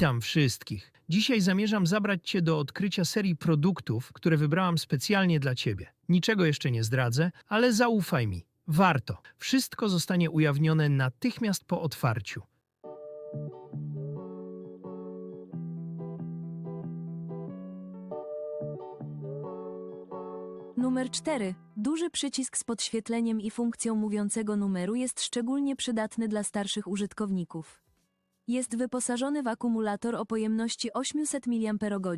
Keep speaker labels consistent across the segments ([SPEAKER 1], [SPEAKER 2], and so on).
[SPEAKER 1] Witam wszystkich. Dzisiaj zamierzam zabrać Cię do odkrycia serii produktów, które wybrałam specjalnie dla Ciebie. Niczego jeszcze nie zdradzę, ale zaufaj mi. Warto. Wszystko zostanie ujawnione natychmiast po otwarciu.
[SPEAKER 2] Numer 4. Duży przycisk z podświetleniem i funkcją mówiącego numeru jest szczególnie przydatny dla starszych użytkowników. Jest wyposażony w akumulator o pojemności 800 mAh.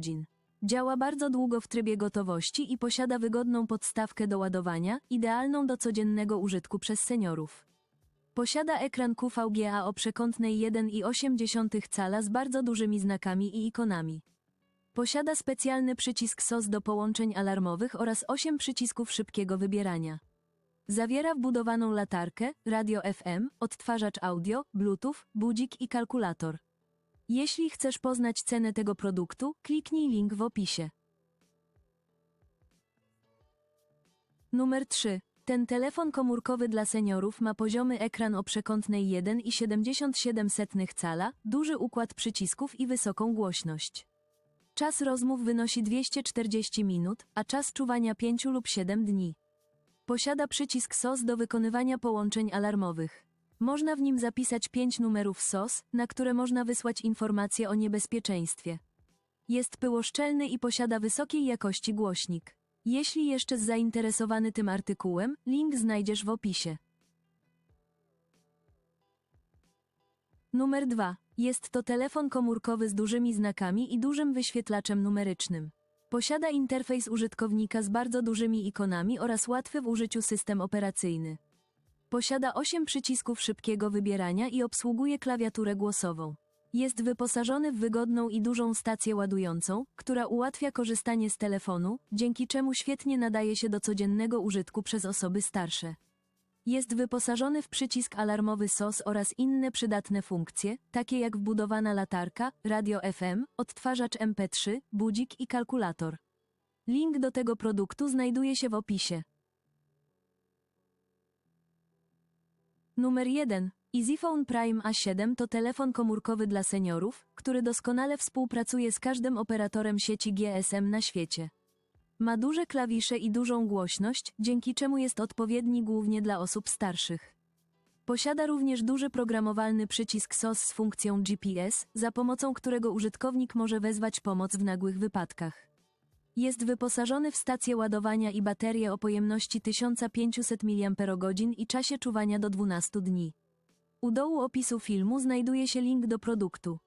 [SPEAKER 2] Działa bardzo długo w trybie gotowości i posiada wygodną podstawkę do ładowania, idealną do codziennego użytku przez seniorów. Posiada ekran QVGA o przekątnej 1,8 cala z bardzo dużymi znakami i ikonami. Posiada specjalny przycisk SOS do połączeń alarmowych oraz 8 przycisków szybkiego wybierania. Zawiera wbudowaną latarkę, radio FM, odtwarzacz audio, Bluetooth, budzik i kalkulator. Jeśli chcesz poznać cenę tego produktu, kliknij link w opisie. Numer 3. Ten telefon komórkowy dla seniorów ma poziomy ekran o przekątnej 1,77 cala, duży układ przycisków i wysoką głośność. Czas rozmów wynosi 240 minut, a czas czuwania 5 lub 7 dni. Posiada przycisk SOS do wykonywania połączeń alarmowych. Można w nim zapisać 5 numerów SOS, na które można wysłać informacje o niebezpieczeństwie. Jest pyłoszczelny i posiada wysokiej jakości głośnik. Jeśli jeszcze zainteresowany tym artykułem, link znajdziesz w opisie. Numer 2. Jest to telefon komórkowy z dużymi znakami i dużym wyświetlaczem numerycznym. Posiada interfejs użytkownika z bardzo dużymi ikonami oraz łatwy w użyciu system operacyjny. Posiada 8 przycisków szybkiego wybierania i obsługuje klawiaturę głosową. Jest wyposażony w wygodną i dużą stację ładującą, która ułatwia korzystanie z telefonu, dzięki czemu świetnie nadaje się do codziennego użytku przez osoby starsze. Jest wyposażony w przycisk alarmowy SOS oraz inne przydatne funkcje, takie jak wbudowana latarka, radio FM, odtwarzacz MP3, budzik i kalkulator. Link do tego produktu znajduje się w opisie. Numer 1. EasyPhone Prime A7 to telefon komórkowy dla seniorów, który doskonale współpracuje z każdym operatorem sieci GSM na świecie. Ma duże klawisze i dużą głośność, dzięki czemu jest odpowiedni głównie dla osób starszych. Posiada również duży programowalny przycisk SOS z funkcją GPS, za pomocą którego użytkownik może wezwać pomoc w nagłych wypadkach. Jest wyposażony w stację ładowania i baterię o pojemności 1500 mAh i czasie czuwania do 12 dni. U dołu opisu filmu znajduje się link do produktu.